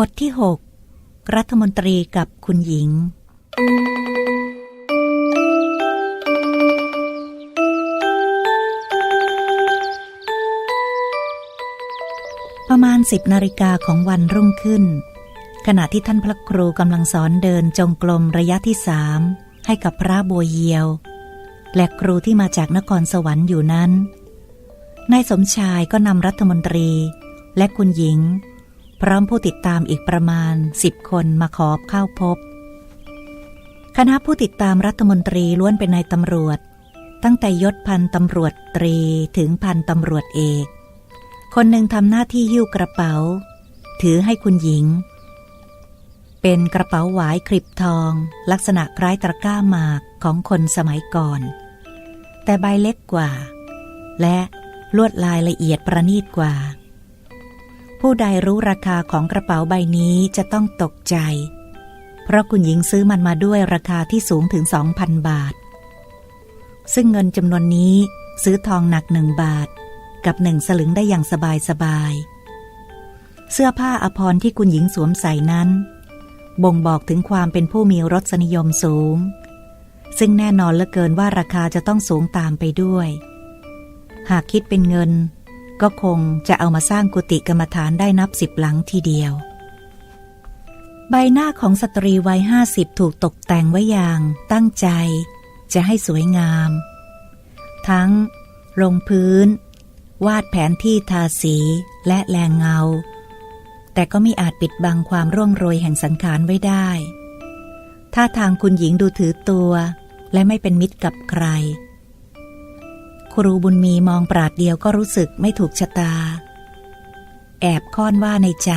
บทที่ 6 รัฐมนตรีกับคุณหญิง ประมาณสิบนาฬิกาของวันรุ่งขึ้น ขณะที่ท่านพระครูกำลังสอนเดินจงกรมระยะที่สามให้กับพระบัวเยียว และครูที่มาจากนครสวรรค์อยู่นั้นนายสมชายก็นำรัฐมนตรีและคุณหญิง พร้อมผู้ติดตามอีกประมาณสิบคนมาขอเข้าพบ คณะผู้ติดตามรัฐมนตรีล้วนเป็นนายตำรวจ ตั้งแต่ยศพันตำรวจตรีถึงพันตำรวจเอก คนหนึ่งทำหน้าที่หิ้วกระเป๋า ถือให้คุณหญิง เป็นกระเป๋าหวายคลิปทอง ลักษณะคล้ายตะกร้าหมากของคนสมัยก่อน แต่ใบเล็กกว่า และลวดลายละเอียดประณีตกว่า ผู้ใดรู้ราคาของกระเป๋าใบนี้จะต้องตกใจ เพราะคุณหญิงซื้อมันมาด้วยราคาที่สูงถึง 2,000 บาท ซึ่งเงินจำนวนนี้ซื้อทองหนักหนึ่งบาท กับหนึ่งสลึงได้อย่างสบายสบาย เสื้อผ้าอภรรที่คุณหญิงสวมใส่นั้น บ่งบอกถึงความเป็นผู้มีรสนิยมสูง ซึ่งแน่นอนเหลือเกินว่าราคาจะต้องสูงตามไปด้วย หากคิดเป็นเงิน ก็คงจะเอามาสร้างกุฏิกรรมฐานได้นับสิบหลังทีเดียว ใบหน้าของสตรีวัยห้าสิบถูกตกแต่งไว้อย่างตั้งใจ จะให้สวยงาม ทั้ง ลงพื้น วาดแผนที่ทาสีและแรงเงา แต่ก็ไม่อาจปิดบังความร่วงโรยแห่งสังขารไว้ได้ถ้าทางคุณหญิงดูถือตัว และไม่เป็นมิตรกับใคร ครูบุญมีมองปราดเดียวก็รู้สึกไม่ถูกชะตา แอบค้อนว่าในใจ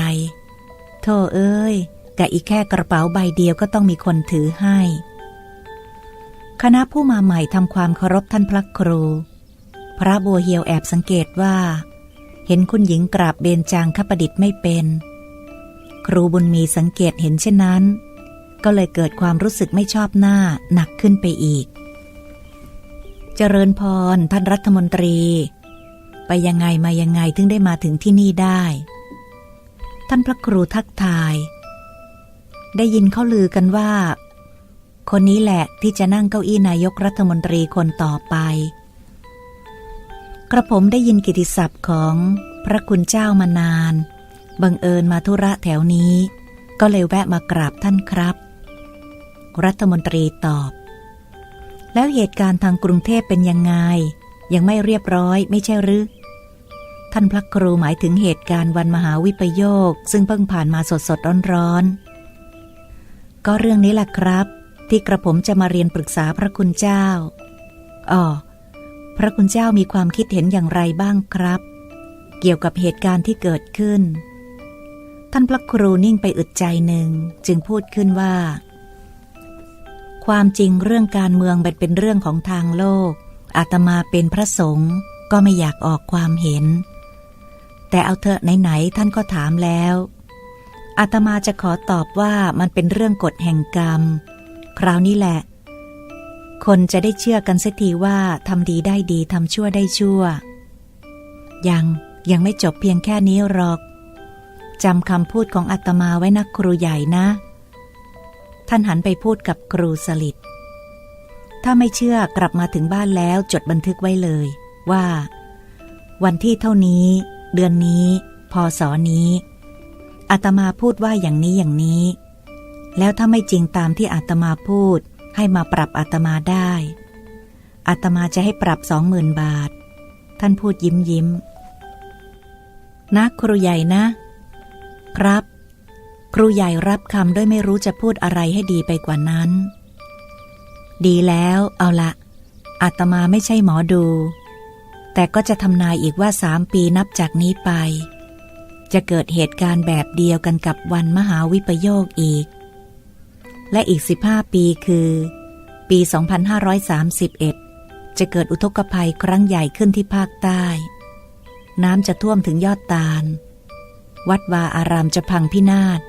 โธ่เอ้ยกะอีกแค่กระเป๋าใบเดียวก็ต้องมีคนถือให้ คณะผู้มาใหม่ทำความเคารพท่านพระครู พระบัวเหียวแอบสังเกตว่า เห็นคุณหญิงกราบเบญจางคประดิษฐ์ไม่เป็น ครูบุญมีสังเกตเห็นเช่นนั้น ก็เลยเกิดความรู้สึกไม่ชอบหน้าหนักขึ้นไปอีก เจริญพรท่านรัฐมนตรี ไปยังไงมายังไงถึงได้มาถึงที่นี่ได้ ท่านพระครูทักทาย ได้ยินเขาลือกันว่า คนนี้แหละที่จะนั่งเก้าอี้นายกรัฐมนตรีคนต่อไป กระผมได้ยินกิติศัพท์ของพระคุณเจ้ามานาน บังเอิญมาธุระแถวนี้ ก็เลยแวะมากราบท่านครับ รัฐมนตรีตอบ แล้วเหตุการณ์ทางกรุงเทพเป็นยังไง ยังไม่เรียบร้อยไม่ใช่หรือ ท่านพระครูหมายถึงเหตุการณ์วันมหาวิปโยค ซึ่งเพิ่งผ่านมาสดสดร้อนร้อนก็เรื่องนี้แหละครับ ที่กระผมจะมาเรียนปรึกษาพระคุณเจ้าอ๋อพระคุณเจ้ามีความคิดเห็นอย่างไรบ้างครับ เกี่ยวกับเหตุการณ์ที่เกิดขึ้น ท่านพระครูนิ่งไปอึดใจหนึ่งจึงพูดขึ้นว่า ความจริงเรื่องการเมืองเป็นเรื่องของทางโลก อาตมาเป็นพระสงฆ์ก็ไม่อยากออกความเห็น แต่เอาเถอะไหนๆท่านก็ถามแล้วอาตมาจะขอตอบว่ามันเป็นเรื่องกฎแห่งกรรม คราวนี้แหละ คนจะได้เชื่อกันสักทีว่าทำดีได้ดีทำชั่วได้ชั่ว ยังยังไม่จบเพียงแค่นี้หรอกจำคำพูดของอาตมาไว้นะครูใหญ่นะ ท่านหันไปพูดกับครูสลิดถ้าไม่เชื่อกลับมาถึงบ้านแล้วจดบันทึกไว้เลย ว่า วันที่เท่านี้ เดือนนี้พศนี้อาตมาพูดว่าอย่างนี้อย่างนี้ แล้วถ้าไม่จริงตามที่อาตมาพูด ให้มาปรับอาตมาได้อาตมาจะให้ปรับสองหมื่นบาท ท่านพูดยิ้มยิ้มนะครูใหญ่นะ ครับ ครูใหญ่รับคำด้วยไม่รู้จะพูดอะไรให้ดีไปกว่านั้น ดีแล้วเอาละอาตมาไม่ใช่หมอดู แต่ก็จะทำนายอีกว่าสามปีนับจากนี้ไป จะเกิดเหตุการณ์แบบเดียวกันกับวันมหาวิปโยคอีก และอีก 15 ปีคือ ปี 2531 จะเกิดอุทกภัยครั้งใหญ่ขึ้นที่ภาคใต้ น้ำจะท่วมถึงยอดตาล วัดวาอารามจะพังพินาศ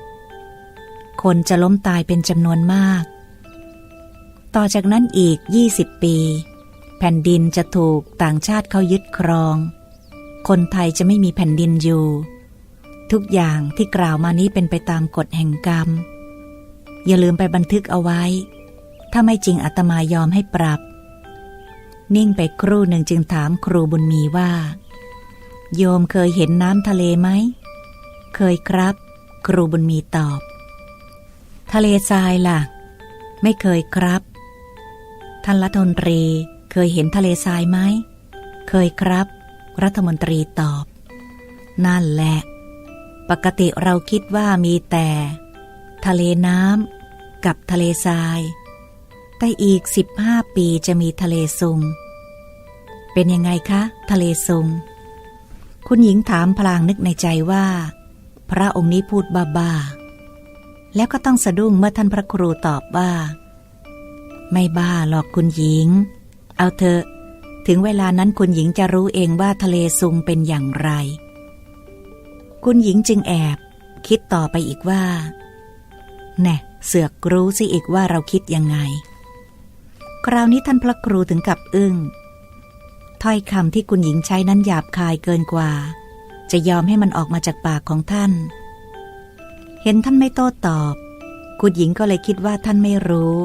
คนจะล้มตายเป็นจำนวนมาก ต่อจากนั้นอีก 20 ปี แผ่นดินจะถูกต่างชาติเขายึดครอง คนไทยจะไม่มีแผ่นดินอยู่ ทุกอย่างที่กล่าวมานี้เป็นไปตามกฎแห่งกรรม อย่าลืมไปบันทึกเอาไว้ ถ้าไม่จริงอาตมายอมให้ปรับ นิ่งไปครู่หนึ่งจึงถามครูบุญมีว่า โยมเคยเห็นน้ำทะเลไหม เคยครับ ครูบุญมีตอบ ทะเลทรายล่ะ ไม่เคยครับ ท่านรัฐมนตรีเคยเห็นทะเลทรายไหม เคยครับ รัฐมนตรีตอบ นั่นแหละ ปกติเราคิดว่ามีแต่ ทะเลน้ำกับทะเลทราย แต่อีกสิบห้าปีจะมีทะเลซุง เป็นยังไงคะ ทะเลซุง คุณหญิงถามพลางนึกในใจว่า พระองค์นี้พูดบ้าๆ แล้วก็ต้องสะดุ้งเมื่อท่านพระครูตอบว่า ไม่บ้าหรอกคุณหญิง เอาเถอะ ถึงเวลานั้นคุณหญิงจะรู้เองว่าทะเลซุงเป็นอย่างไร คุณหญิงจึงแอบ คิดต่อไปอีกว่า แน่เสือกรู้สิอีกว่าเราคิดยังไง คราวนี้ท่านพระครูถึงกับอึง้งถ้อยคำที่คุณหญิงใช้นั้นหยาบคายเกินกว่า จะยอมให้มันออกมาจากปากของท่าน เห็นท่านไม่โต้ตอบ คุณหญิงก็เลยคิดว่าท่านไม่รู้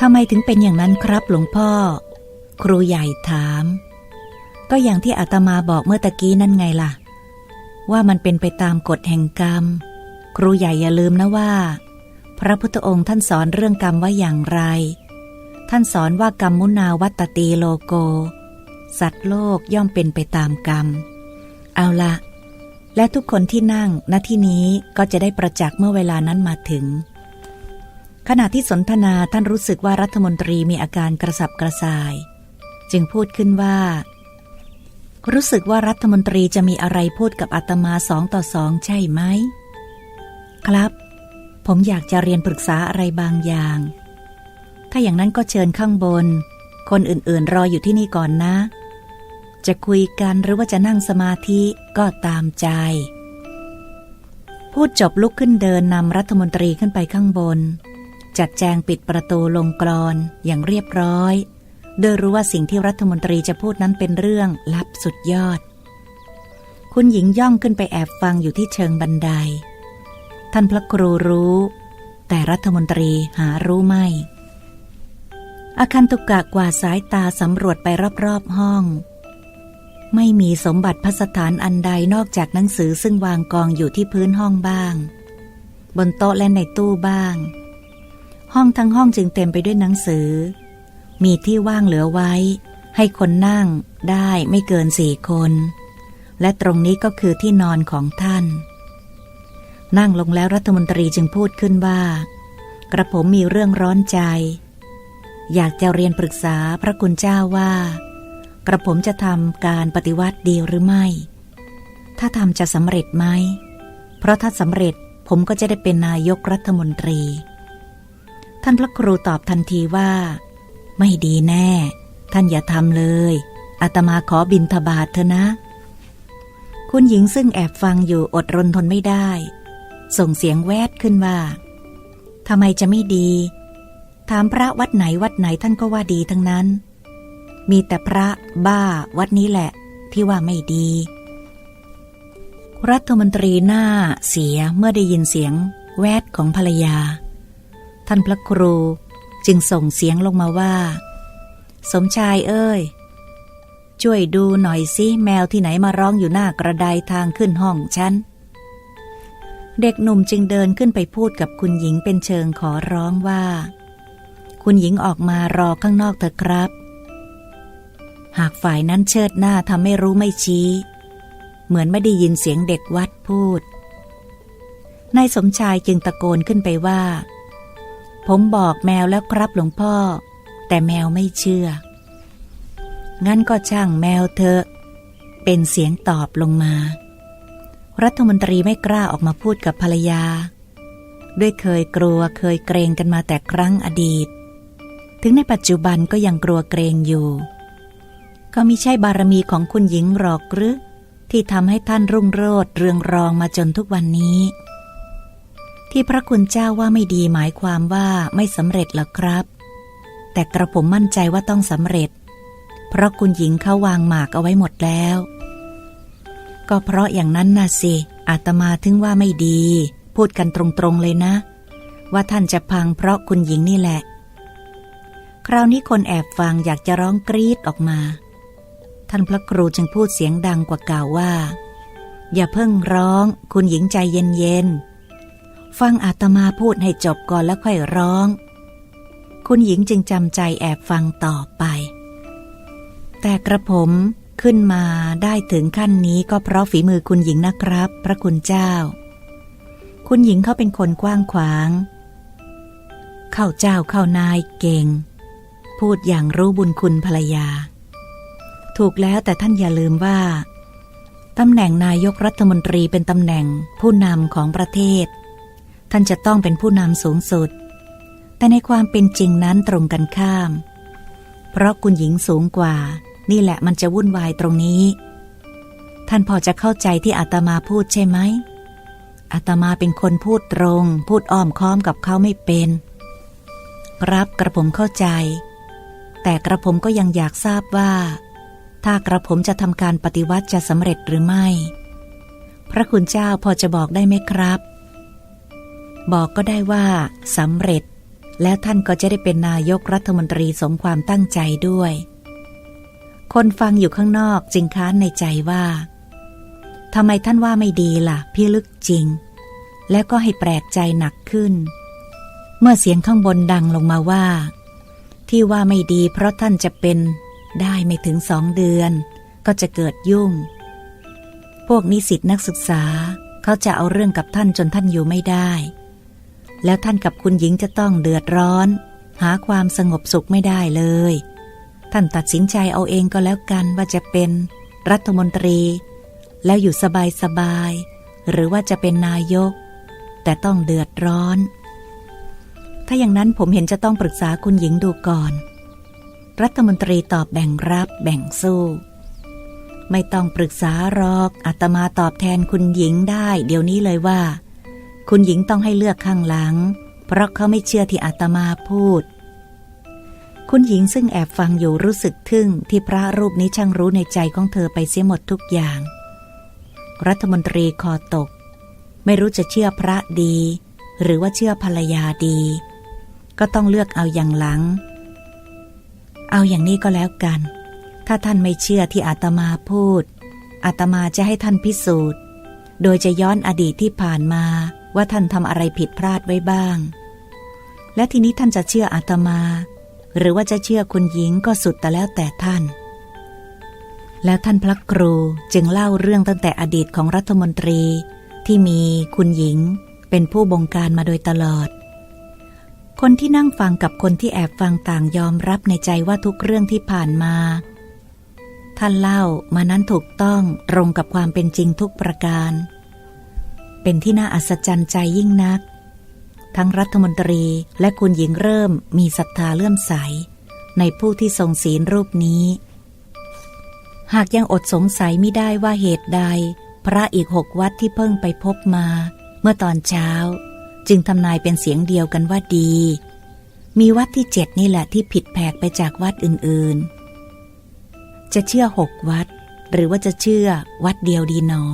ทำไมถึงเป็นอย่างนั้นครับหลวงพ่อ ครูใหญ่ถาม ก็อย่างที่อาตมาบอกเมื่อตะกี้นั่นไงล่ะ ว่ามันเป็นไปตามกฎแห่งกรรม ครูใหญ่อย่าลืมนะว่า พระพุทธองค์ท่านสอนเรื่องกรรมว่าอย่างไร ท่านสอนว่ากรรมมุนาวัตตีโลโก สัตว์โลกย่อมเป็นไปตามกรรม เอาละและทุกคนที่นั่งณที่นี้ก็จะได้ประจักษ์เมื่อเวลานั้นมาถึง ขณะที่สนทนาท่านรู้สึกว่ารัฐมนตรีมีอาการกระสับกระส่าย จึงพูดขึ้นว่า รู้สึกว่ารัฐมนตรีจะมีอะไรพูดกับอาตมาสองต่อสองใช่ไหม ครับ ผมอยากจะเรียนปรึกษาอะไรบางอย่าง ถ้าอย่างนั้นก็เชิญข้างบน คนอื่นๆ รออยู่ที่นี่ก่อนนะ จะคุยกันหรือว่าจะนั่งสมาธิก็ตามใจ พูดจบลุกขึ้นเดินนำรัฐมนตรีขึ้นไปข้างบน จัดแจงปิดประตูลงกรอนอย่างเรียบร้อย โดยรู้ว่าสิ่งที่รัฐมนตรีจะพูดนั้นเป็นเรื่องลับสุดยอด คุณหญิงย่องขึ้นไปแอบฟังอยู่ที่เชิงบันได ท่านพระครูรู้ แต่รัฐมนตรีหารู้ไม่ อาคันตุกะกว่าดสายตาสำรวจไปรอบๆห้อง ไม่มีสมบัติพัสถานอันใดนอกจากหนังสือซึ่งวางกองอยู่ที่พื้นห้องบ้าง บนโต๊ะและในตู้บ้าง ห้องทั้งห้องจึงเต็มไปด้วยหนังสือ มีที่ว่างเหลือไว้ ให้คนนั่งได้ไม่เกินสี่คน และตรงนี้ก็คือที่นอนของท่าน นั่งลงแล้วรัฐมนตรีจึงพูดขึ้นว่า กระผมมีเรื่องร้อนใจ อยากจะเรียนปรึกษาพระคุณเจ้าว่า กระผมจะทำการปฏิวัติดีหรือไม่ ถ้าทำจะสำเร็จไหม เพราะถ้าสำเร็จผมก็จะได้เป็นนายกรัฐมนตรี ท่านพระครูตอบทันทีว่า ไม่ดีแน่ ท่านอย่าทำเลยอาตมาขอบินทบาทเถอะนะ คุณหญิงซึ่งแอบฟังอยู่อดรนทนไม่ได้ ส่งเสียงแวดขึ้นว่าทำไมจะไม่ดี ถามพระวัดไหนวัดไหนท่านก็ว่าดีทั้งนั้น มีแต่พระบ้าวัดนี้แหละ ที่ว่าไม่ดี รัฐมนตรีหน้าเสียเมื่อได้ยินเสียงแวดของภรรยา ท่านพระครูจึงส่งเสียงลงมาว่า สมชายเอ้ย ช่วยดูหน่อยสิแมวที่ไหนมาร้องอยู่หน้ากระไดทางขึ้นห้องฉันเด็กหนุ่มจึงเดินขึ้นไปพูดกับคุณหญิงเป็นเชิงขอร้องว่า คุณหญิงออกมารอข้างนอกเถอะครับ หากฝ่ายนั้นเชิดหน้าทำไม่รู้ไม่ชี้ เหมือนไม่ได้ยินเสียงเด็กวัดพูด นายสมชายจึงตะโกนขึ้นไปว่า ผมบอกแมวแล้วครับหลวงพ่อ แต่แมวไม่เชื่อ งั้นก็ช่างแมวเถอะ เป็นเสียงตอบลงมา รัฐมนตรีไม่กล้าออกมาพูดกับภรรยาด้วยเคยกลัวเคยเกรงกันมาแต่ครั้งอดีต ถึงในปัจจุบันก็ยังกลัวเกรงอยู่ ก็มิใช่บารมีของคุณหญิงหรอกหรือที่ทำให้ท่านรุ่งโรจน์เรืองรองมาจนทุกวันนี้ ที่พระคุณเจ้าว่าไม่ดีหมายความว่าไม่สำเร็จหรอครับ แต่กระผมมั่นใจว่าต้องสำเร็จ เพราะคุณหญิงเขาวางหมากเอาไว้หมดแล้ว ก็เพราะอย่างนั้นน่ะสิอาตมาถึงว่าไม่ดี พูดกันตรงๆเลยนะ ว่าท่านจะพังเพราะคุณหญิงนี่แหละ คราวนี้คนแอบฟังอยากจะร้องกรีดออกมา ท่านพระครูจึงพูดเสียงดังกว่าเก่าว่า อย่าเพิ่งร้องคุณหญิงใจเย็นๆ ฟังอาตมาพูดให้จบก่อนแล้วค่อยร้อง คุณหญิงจึงจำใจแอบฟังต่อไป แต่กระผมขึ้นมาได้ถึงขั้นนี้ก็เพราะฝีมือคุณหญิงนะครับ พระคุณเจ้า คุณหญิงเขาเป็นคนกว้างขวาง เข้าเจ้าเข้านายเก่ง พูดอย่างรู้บุญคุณภรรยา ถูกแล้วแต่ท่านอย่าลืมว่าตำแหน่งนายกรัฐมนตรีเป็นตำแหน่งผู้นำของประเทศ ท่านจะต้องเป็นผู้นำสูงสุด แต่ในความเป็นจริงนั้นตรงกันข้าม เพราะคุณหญิงสูงกว่า นี่แหละมันจะวุ่นวายตรงนี้ ท่านพอจะเข้าใจที่อาตมาพูดใช่ไหมอาตมาเป็นคนพูดตรง พูดอ้อมค้อมกับเขาไม่เป็น รับกระผมเข้าใจ แต่กระผมก็ยังอยากทราบว่า ถ้ากระผมจะทำการปฏิวัติจะสำเร็จหรือไม่ พระคุณเจ้าพอจะบอกได้ไหมครับ บอกก็ได้ว่าสำเร็จ แล้วท่านก็จะได้เป็นนายกรัฐมนตรีสมความตั้งใจด้วย คนฟังอยู่ข้างนอกจึงค้านในใจว่าทำไมท่านว่าไม่ดีล่ะ พี่ลึกจริง แล้วก็ให้แปลกใจหนักขึ้น เมื่อเสียงข้างบนดังลงมาว่า ที่ว่าไม่ดีเพราะท่านจะเป็นได้ไม่ถึงสองเดือน ก็จะเกิดยุ่ง พวกนิสิตนักศึกษาเขาจะเอาเรื่องกับท่านจนท่านอยู่ไม่ได้ แล้วท่านกับคุณหญิงจะต้องเดือดร้อน หาความสงบสุขไม่ได้เลย ท่านตัดสินใจเอาเองก็แล้วกันว่าจะเป็นรัฐมนตรี แล้วอยู่สบายสบาย หรือว่าจะเป็นนายก แต่ต้องเดือดร้อน ถ้าอย่างนั้นผมเห็นจะต้องปรึกษาคุณหญิงดูก่อน รัฐมนตรีตอบแบ่งรับแบ่งสู้ ไม่ต้องปรึกษารอกอาตมาตอบแทนคุณหญิงได้ เดี๋ยวนี้เลยว่า คุณหญิงต้องให้เลือกข้างหลัง เพราะเขาไม่เชื่อที่อาตมาพูด คุณหญิงซึ่งแอบฟังอยู่รู้สึกทึ่งที่พระรูปนี้ช่างรู้ในใจของเธอไปเสียหมดทุกอย่าง รัฐมนตรีคอตก ไม่รู้จะเชื่อพระดี หรือว่าเชื่อภรรยาดี ก็ต้องเลือกเอาอย่างหลัง เอาอย่างนี้ก็แล้วกัน ถ้าท่านไม่เชื่อที่อาตมาพูด อาตมาจะให้ท่านพิสูจน์ โดยจะย้อนอดีตที่ผ่านมาว่าท่านทำอะไรผิดพลาดไว้บ้าง และทีนี้ท่านจะเชื่ออาตมา หรือว่าจะเชื่อคุณหญิงก็สุดแต่แล้วแต่ท่าน แล้วท่านพระครูจึงเล่าเรื่องตั้งแต่อดีตของรัฐมนตรีที่มีคุณหญิงเป็นผู้บงการมาโดยตลอด คนที่นั่งฟังกับคนที่แอบฟังต่างยอมรับในใจว่าทุกเรื่องที่ผ่านมา ท่านเล่ามานั้นถูกต้องตรงกับความเป็นจริงทุกประการ เป็นที่น่าอัศจรรย์ใจยิ่งนัก ทั้งรัฐมนตรีและคุณหญิงเริ่มมีศรัทธาเลื่อมใส ในผู้ที่ทรงศีลรูปนี้ หากยังอดสงสัยไม่ได้ว่าเหตุใด พระอีกหกวัดที่เพิ่งไปพบมา เมื่อตอนเช้า จึงทำนายเป็นเสียงเดียวกันว่าดี มีวัดที่เจ็ดนี่แหละที่ผิดแผกไปจากวัดอื่นๆ จะเชื่อหกวัด หรือว่าจะเชื่อวัดเดียวดีหนอ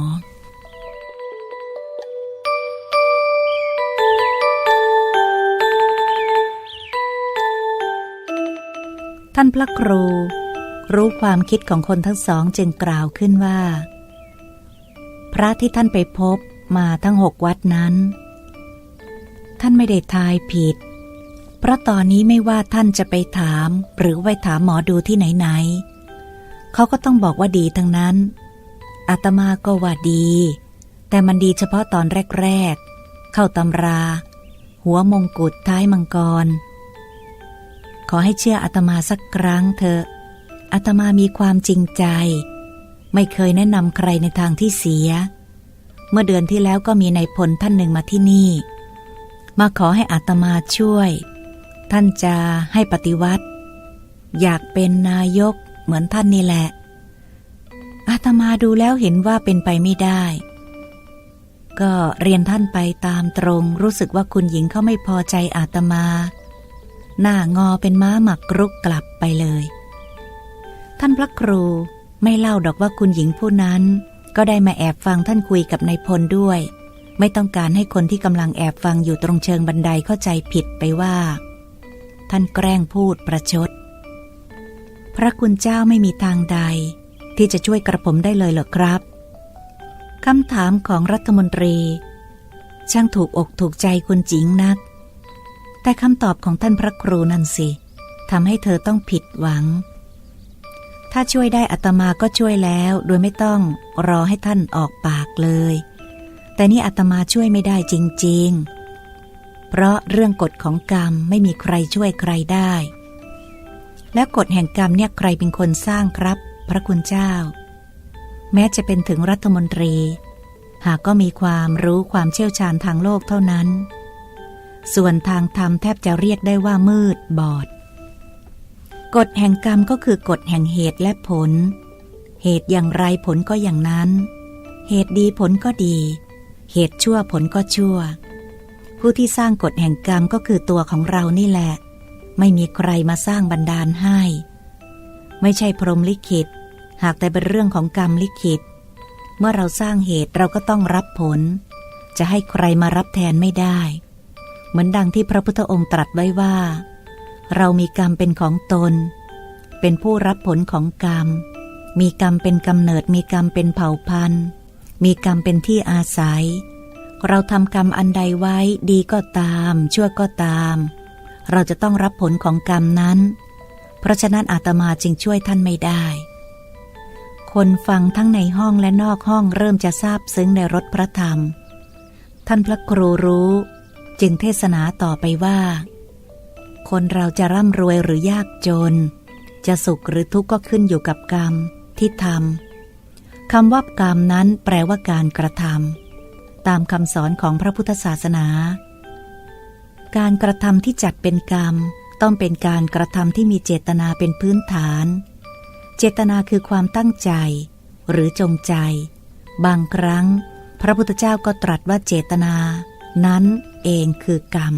ท่านพระครู รู้ความคิดของคนทั้งสองจึงกล่าวขึ้นว่า พระที่ท่านไปพบมาทั้งหกวัดนั้น ท่านไม่ได้ทายผิด เพราะตอนนี้ไม่ว่าท่านจะไปถาม หรือไปถามหมอดูที่ไหนๆเขาก็ต้องบอกว่าดีทั้งนั้นอาตมาก็ว่าดี แต่มันดีเฉพาะตอนแรกๆ เข้าตำรา หัวมงกุฎท้ายมังกร ขอให้เชื่ออาตมาสักครั้งเถอะอาตมามีความจริงใจ ไม่เคยแนะนำใครในทางที่เสีย เมื่อเดือนที่แล้วก็มีนายพลท่านหนึ่งมาที่นี่ มาขอให้อาตมาช่วย ท่านจะให้ปฏิวัติ อยากเป็นนายกเหมือนท่านนี่แหละอาตมาดูแล้วเห็นว่าเป็นไปไม่ได้ ก็เรียนท่านไปตามตรงรู้สึกว่าคุณหญิงเขาไม่พอใจอาตมา หน้างอเป็นม้าหมักรุกกลับไปเลย ท่านพระครูไม่เล่าดอกว่าคุณหญิงผู้นั้น ก็ได้มาแอบฟังท่านคุยกับนายพลด้วย ไม่ต้องการให้คนที่กำลังแอบฟังอยู่ตรงเชิงบันไดเข้าใจผิดไปว่า ท่านแกล้งพูดประชด พระคุณเจ้าไม่มีทางใด ที่จะช่วยกระผมได้เลยเหรอครับคำถามของรัฐมนตรี ช่างถูกอกถูกใจคุณจิงนัก แต่คำตอบของท่านพระครูนั่นสิทำให้เธอต้องผิดหวัง ถ้าช่วยได้อัตมาก็ช่วยแล้ว โดยไม่ต้องรอให้ท่านออกปากเลย แต่นี่อัตมาช่วยไม่ได้จริง ๆ เพราะเรื่องกฎของกรรมไม่มีใครช่วยใครได้ และกฎแห่งกรรมเนี่ยใครเป็นคนสร้างครับ พระคุณเจ้า แม้จะเป็นถึงรัฐมนตรี หากก็มีความรู้ความเชี่ยวชาญทางโลกเท่านั้น ส่วนทางธรรมแทบจะเรียกได้ว่ามืดบอด กฎแห่งกรรมก็คือกฎแห่งเหตุและผล เหตุอย่างไรผลก็อย่างนั้น เหตุดีผลก็ดี เหตุชั่วผลก็ชั่ว ผู้ที่สร้างกฎแห่งกรรมก็คือตัวของเรานี่แหละ ไม่มีใครมาสร้างบันดาลให้ ไม่ใช่พรหมลิขิต หากแต่เป็นเรื่องของกรรมลิขิต เมื่อเราสร้างเหตุเราก็ต้องรับผล จะให้ใครมารับแทนไม่ได้ เหมือนดังที่พระพุทธองค์ตรัสไว้ว่า เรามีกรรมเป็นของตน เป็นผู้รับผลของกรรม มีกรรมเป็นกำเนิดมีกรรมเป็นเผ่าพันธุ์ มีกรรมเป็นที่อาศัย เราทำกรรมอันใดไว้ดีก็ตาม ชั่วก็ตาม เราจะต้องรับผลของกรรมนั้น เพราะฉะนั้นอาตมาจึงช่วยท่านไม่ได้ คนฟังทั้งในห้องและนอกห้องเริ่มจะทราบซึ้งในรถพระธรรม ท่านพระครูรู้ จึงเทศนาต่อไปว่า คนเราจะร่ำรวยหรือยากจน จะสุขหรือทุกข์ก็ขึ้นอยู่กับกรรมที่ทำ คำว่ากรรมนั้นแปลว่าการกระทำตามคำสอนของพระพุทธศาสนา การกระทำที่จัดเป็นกรรม ต้องเป็นการกระทำที่มีเจตนาเป็นพื้นฐาน เจตนาคือความตั้งใจ หรือจงใจ บางครั้ง พระพุทธเจ้าก็ตรัสว่าเจตนา นั้นเองคือกรรม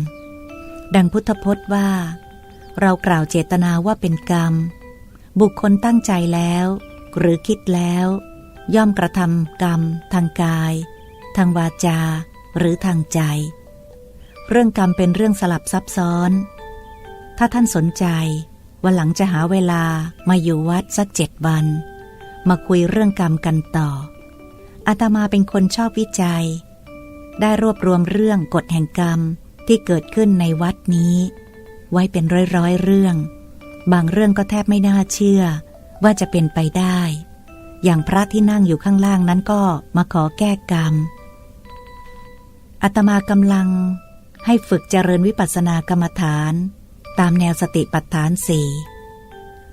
ดังพุทธพจน์ว่า เรากล่าวเจตนาว่าเป็นกรรม บุคคลตั้งใจแล้ว หรือคิดแล้ว ย่อมกระทำกรรม ทางกาย ทางวาจา หรือทางใจ เรื่องกรรมเป็นเรื่องสลับซับซ้อน ถ้าท่านสนใจ วันหลังจะหาเวลามาอยู่วัดสักเจ็ดวัน มาคุยเรื่องกรรมกันต่อ อาตมาเป็นคนชอบวิจัย ได้รวบรวมเรื่องกฎแห่งกรรมที่เกิดขึ้นในวัดนี้ ไว้เป็นร้อยๆเรื่อง บางเรื่องก็แทบไม่น่าเชื่อว่าจะเป็นไปได้ อย่างพระที่นั่งอยู่ข้างล่างนั้นก็มาขอแก้กรรมอาตมากำลังให้ฝึกเจริญวิปัสสนากรรมฐาน ตามแนวสติปัฏฐานสี่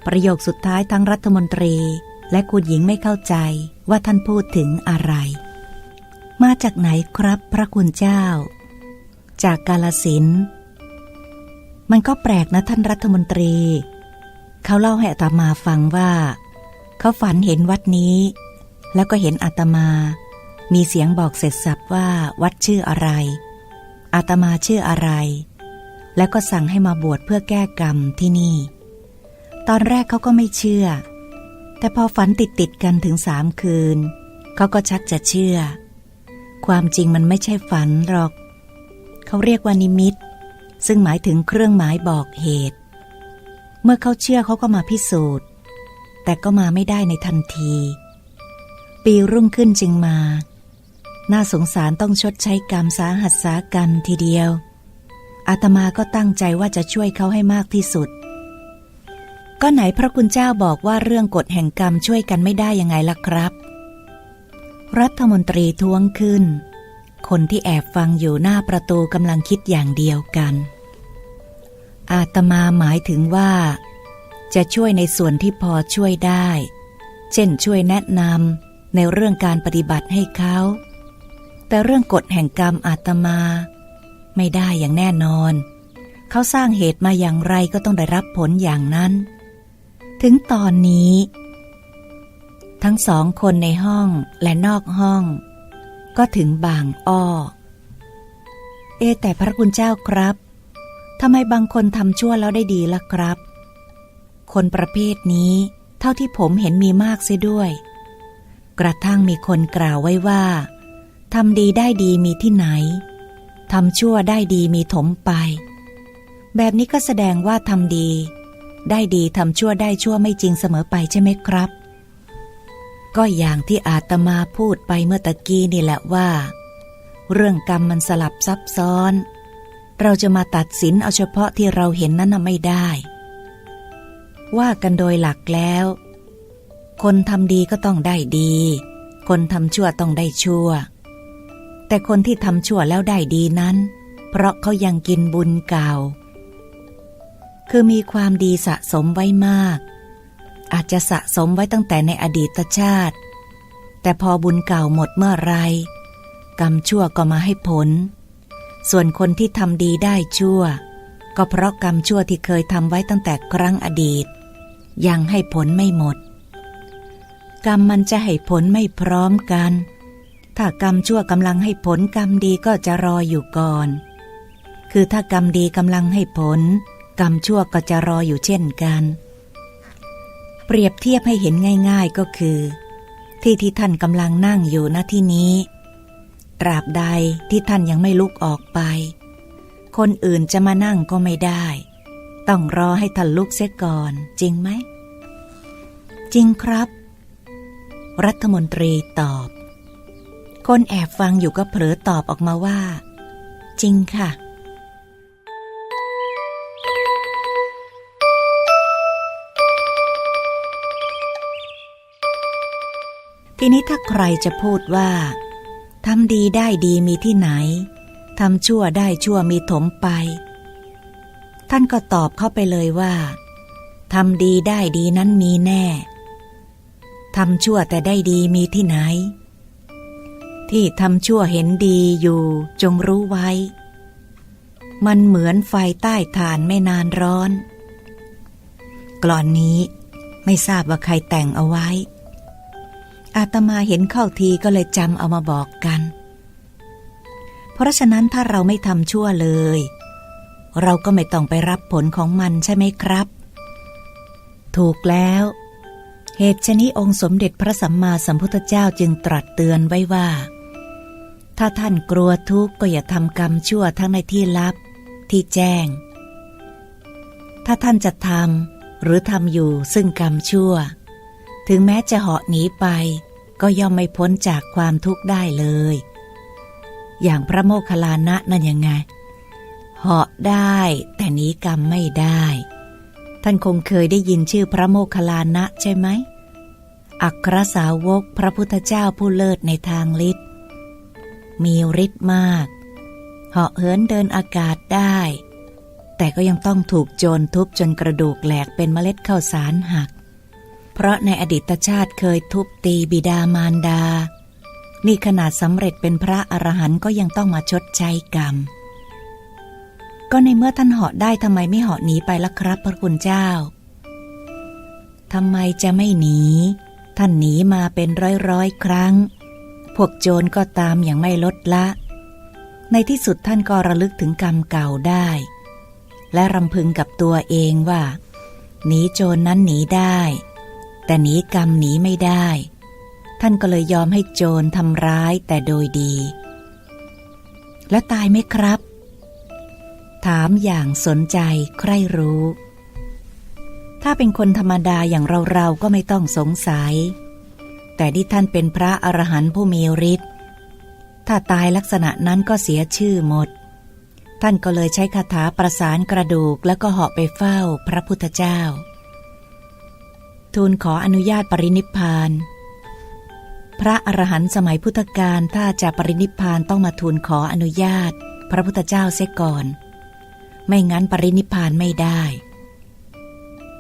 ประโยคสุดท้ายทั้งรัฐมนตรีและคุณหญิงไม่เข้าใจว่าท่านพูดถึงอะไร มาจากไหนครับพระคุณเจ้า จากกาลสิน มันก็แปลกนะท่านรัฐมนตรี เขาเล่าให้อาตมาฟังว่า เขาฝันเห็นวัดนี้ แล้วก็เห็นอาตมา มีเสียงบอกเสร็จสับว่าวัดชื่ออะไร อาตมาชื่ออะไร แล้วก็สั่งให้มาบวชเพื่อแก้กรรมที่นี่ ตอนแรกเขาก็ไม่เชื่อ แต่พอฝันติดติดกันถึงสามคืน เขาก็ชักจะเชื่อ ความจริงมันไม่ใช่ฝันหรอก เขาเรียกว่านิมิต ซึ่งหมายถึงเครื่องหมายบอกเหตุ เมื่อเขาเชื่อเขาก็มาพิสูจน์ แต่ก็มาไม่ได้ในทันที ปีรุ่งขึ้นจึงมา น่าสงสารต้องชดใช้กรรมสาหัสสากันทีเดียว อาตมาก็ตั้งใจว่าจะช่วยเขาให้มากที่สุด ก็ไหนพระคุณเจ้าบอกว่าเรื่องกฎแห่งกรรมช่วยกันไม่ได้ยังไงล่ะครับ รัฐมนตรีท้วงขึ้น คนที่แอบฟังอยู่หน้าประตูกำลังคิดอย่างเดียวกัน อาตมาหมายถึงว่า จะช่วยในส่วนที่พอช่วยได้ เช่นช่วยแนะนำในเรื่องการปฏิบัติให้เขา แต่เรื่องกฎแห่งกรรมอาตมา ไม่ได้อย่างแน่นอน เขาสร้างเหตุมาอย่างไรก็ต้องได้รับผลอย่างนั้น ถึงตอนนี้ ทั้งสองคนในห้องและนอกห้อง ก็ถึงบางอ้อ เอแต่พระคุณเจ้าครับทำไมบางคนทำชั่วแล้วได้ดีล่ะครับ คนประเภทนี้ เท่าที่ผมเห็นมีมากเสียด้วย กระทั่งมีคนกล่าวไว้ว่าทำดีได้ดีมีที่ไหนทำชั่วได้ดีมีถมไป แบบนี้ก็แสดงว่าทำดี ได้ดีทำชั่วได้ชั่วไม่จริงเสมอไปใช่ไหมครับ ก็อย่างที่อาตมาพูดไปเมื่อตะกี้นี่แหละว่า เรื่องกรรมมันสลับซับซ้อน เราจะมาตัดสินเอาเฉพาะที่เราเห็นนั้นไม่ได้ ว่ากันโดยหลักแล้ว คนทำดีก็ต้องได้ดี คนทำชั่วต้องได้ชั่ว แต่คนที่ทำชั่วแล้วได้ดีนั้น เพราะเขายังกินบุญเก่า คือมีความดีสะสมไว้มาก อาจจะสะสมไว้ตั้งแต่ในอดีตชาติ แต่พอบุญเก่าหมดเมื่อไร กรรมชั่วก็มาให้ผล ส่วนคนที่ทำดีได้ชั่ว ก็เพราะกรรมชั่วที่เคยทำไว้ตั้งแต่ครั้งอดีต ยังให้ผลไม่หมด กรรมมันจะให้ผลไม่พร้อมกัน ถ้ากรรมชั่วกำลังให้ผลกรรมดีก็จะรออยู่ก่อน คือถ้ากรรมดีกำลังให้ผล กรรมชั่วก็จะรออยู่เช่นกัน เปรียบเทียบให้เห็นง่าย ๆก็คือ ที่ที่ท่านกำลังนั่งอยู่ณที่นี้ ตราบใดที่ท่านยังไม่ลุกออกไป คนอื่นจะมานั่งก็ไม่ได้ ต้องรอให้ท่านลุกเสียก่อน จริงไหม จริงครับ รัฐมนตรีตอบ คนแอบฟังอยู่ก็เผลอตอบออกมาว่า จริงค่ะทีนี้ถ้าใครจะพูดว่าทำดีได้ดีมีที่ไหน ทำชั่วได้ชั่วมีถมไป ท่านก็ตอบเข้าไปเลยว่าทำดีได้ดีนั้นมีแน่ทำชั่วแต่ได้ดีมีที่ไหน ที่ทำชั่วเห็นดีอยู่จงรู้ไว้ มันเหมือนไฟใต้ฐานไม่นานร้อน กลอนนี้ไม่ทราบว่าใครแต่งเอาไว้ อาตมาเห็นเข้าทีก็เลยจำเอามาบอกกัน เพราะฉะนั้นถ้าเราไม่ทำชั่วเลย เราก็ไม่ต้องไปรับผลของมันใช่ไหมครับ ถูกแล้ว เหตุชนี้องค์สมเด็จพระสัมมาสัมพุทธเจ้าจึงตรัสเตือนไว้ว่า ถ้าท่านกลัวทุกข์ก็อย่าทำกรรมชั่วทั้งในที่ลับ ที่แจ้ง ถ้าท่านจะทำหรือทำอยู่ซึ่งกรรมชั่ว ถึงแม้จะเหาะหนีไป ก็ย่อมไม่พ้นจากความทุกข์ได้เลย อย่างพระโมคคัลลานะนั่นยังไง เหาะได้แต่หนีกรรมไม่ได้ ท่านคงเคยได้ยินชื่อพระโมคคัลลานะใช่ไหม อัครสาวกพระพุทธเจ้าผู้เลิศในทางฤทธิ์ มีฤทธิ์มาก เหาะเหินเดินอากาศได้ แต่ก็ยังต้องถูกโจรทุบจนกระดูกแหลกเป็นเมล็ดข้าวสารหัก เพราะในอดีตชาติเคยทุบตีบิดามารดา นี่ขนาดสำเร็จเป็นพระอรหันต์ก็ยังต้องมาชดใช้กรรม ก็ในเมื่อท่านเหาะได้ทำไมไม่เหาะหนีไปล่ะครับ พระคุณเจ้าทำไมจะไม่หนี ท่านหนีมาเป็นร้อยร้อยครั้ง พวกโจรก็ตามอย่างไม่ลดละ ในที่สุดท่านก็ระลึกถึงกรรมเก่าได้ และรำพึงกับตัวเองว่า หนีโจรนนั้นหนีได้ แต่หนีกรรมหนีไม่ได้ ท่านก็เลยยอมให้โจรทำร้ายแต่โดยดี และตายไหมครับ ถามอย่างสนใจใครรู้ ถ้าเป็นคนธรรมดาอย่างเราๆก็ไม่ต้องสงสัย แต่ที่ท่านเป็นพระอรหันต์ผู้มีฤทธิ์ถ้าตายลักษณะนั้นก็เสียชื่อหมด ท่านก็เลยใช้คาถาประสานกระดูกแล้วก็เหาะไปเฝ้าพระพุทธเจ้า ทูลขออนุญาตปรินิพพาน พระอรหันต์สมัยพุทธกาลถ้าจะปรินิพานต้องมาทูลขออนุญาต พระพุทธเจ้าเสียก่อน ไม่งั้นปรินิพานไม่ได้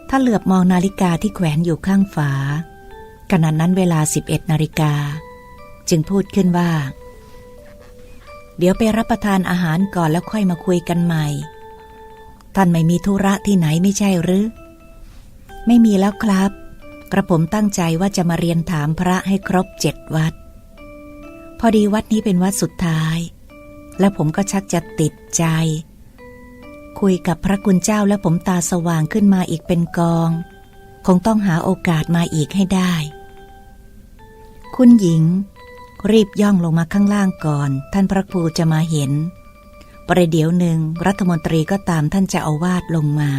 ถ้าเหลือบมองนาฬิกาที่แขวนอยู่ข้างฝาขณะนั้นเวลา 11นาฬิกา จึงพูดขึ้นว่า เดี๋ยวไปรับประทานอาหารก่อนแล้วค่อยมาคุยกันใหม่ ท่านไม่มีธุระที่ไหนไม่ใช่หรือ ไม่มีแล้วครับ ระผมตั้งใจว่าจะมาเรียนถามพระให้ครบเจ็ดวัด พอดีวัดนี้เป็นวัดสุดท้าย และผมก็ชักจะติดใจ คุยกับพระคุณเจ้าและผมตาสว่างขึ้นมาอีกเป็นกอง คงต้องหาโอกาสมาอีกให้ได้ คุณหญิง รีบย่องลงมาข้างล่างก่อน ท่านพระครูจะมาเห็น ประเดี๋ยวหนึ่งรัฐมนตรีก็ตามท่านจะเอาวาดลงมา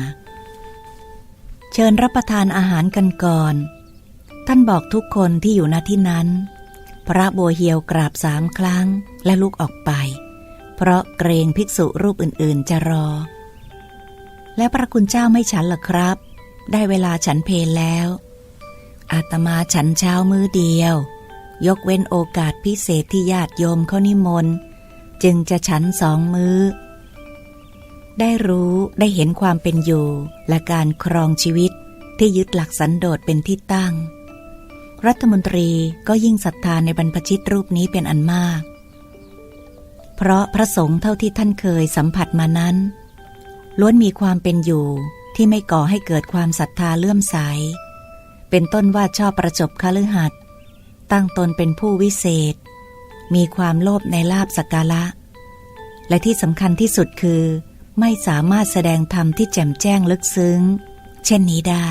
เชิญรับประทานอาหารกันก่อน ท่านบอกทุกคนที่อยู่ณที่นั้น พระบัวเหียวกราบสามครั้งและลุกออกไป เพราะเกรงภิกษุรูปอื่นๆจะรอ แล้วพระคุณเจ้าไม่ฉันหรอครับ ได้เวลาฉันเพลแล้ว อาตมาฉันเช้ามือเดียว ยกเว้นโอกาสพิเศษที่ญาติโยมเขานิมนต์ จึงจะฉันสองมือ ได้รู้ได้เห็นความเป็นอยู่ และการครองชีวิตที่ยึดหลักสันโดษเป็นที่ตั้ง รัฐมนตรีก็ยิ่งศรัทธาในบรรพชิตรูปนี้เป็นอันมาก เพราะพระสงฆ์เท่าที่ท่านเคยสัมผัสมานั้น ล้วนมีความเป็นอยู่ที่ไม่ก่อให้เกิดความศรัทธาเลื่อมใส เป็นต้นว่าชอบประจบคฤหัสถ์ตั้งตนเป็นผู้วิเศษ มีความโลภในลาบสักการะ และที่สำคัญที่สุดคือ ไม่สามารถแสดงธรรมที่แจ่มแจ้งลึกซึ้ง เช่นนี้ได้